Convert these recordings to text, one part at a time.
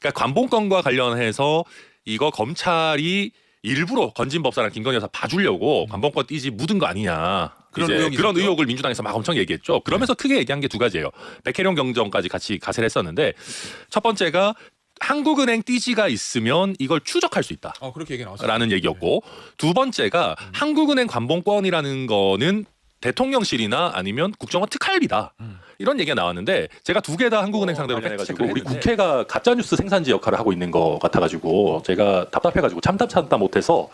그러니까 관봉권과 관련해서 이거 검찰이 일부러 건진 법사랑 김건희 여사 봐주려고 관봉권 띠지 묻은 거 아니냐. 그런 의혹이 그런 있었죠. 의혹을 민주당에서 막 엄청 얘기했죠. 그러면서 크게 얘기한 게 두 가지예요. 백혜령 경정까지 같이 가세를 했었는데 첫 번째가 한국은행 띠지가 있으면 이걸 추적할 수 있다. 어 그렇게 얘기 나왔어요. 라는 얘기였고 두 번째가 한국은행 관봉권이라는 거는 대통령실이나 아니면 국정원 특활비다. 음. 이런 얘기가 나왔는데 제가 두 개 다 한국은행 어, 상대로 팩트 해가지고 체크를 우리 했는데. 국회가 가짜 뉴스 생산지 역할을 하고 있는 것 같아가지고 제가 답답해가지고 참다 참다 못해서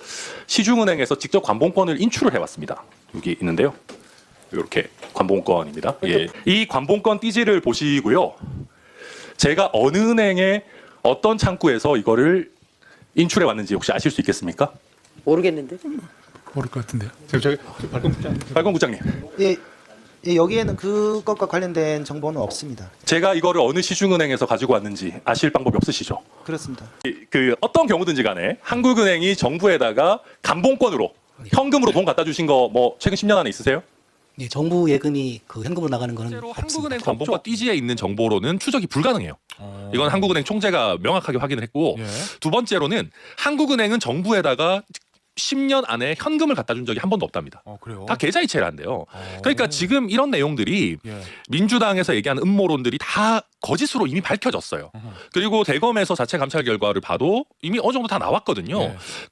시중은행에서 직접 관봉권을 인출을 해왔습니다. 여기 있는데요. 이렇게 관봉권입니다. 예. 이 관봉권 띠지를 보시고요. 제가 어느 은행에 어떤 창구에서 이거를 인출해 왔는지 혹시 아실 수 있겠습니까? 모르겠는데. 모를 것 같은데요. 지금 저기 발권 부장. 발권 국장님, 예, 예, 여기에는 그것과 관련된 정보는 없습니다. 제가 이거를 어느 시중은행에서 가지고 왔는지 아실 방법이 없으시죠? 그렇습니다. 이- 그 어떤 경우든지 간에 한국은행이 정부에다가 감봉권으로 현금으로 돈 갖다 주신 거 뭐 최근 10년 안에 있으세요? 예, 정부 예금이 그 현금으로 나가는 거는 실제로 없습니다. 한국은행 관봉권 띠지에 있는 정보로는 추적이 불가능해요. 이건 한국은행 총재가 명확하게 확인을 했고 예. 두 번째로는 한국은행은 정부에다가 10년 안에 현금을 갖다 준 적이 한 번도 없답니다. 어 그래요. 다 계좌이체를 한대요. 어. 그러니까 지금 이런 내용들이 예. 민주당에서 얘기하는 음모론들이 다 거짓으로 이미 밝혀졌어요. 그리고 대검에서 자체 감찰 결과를 봐도 이미 어느 정도 다 나왔거든요. 예. 그런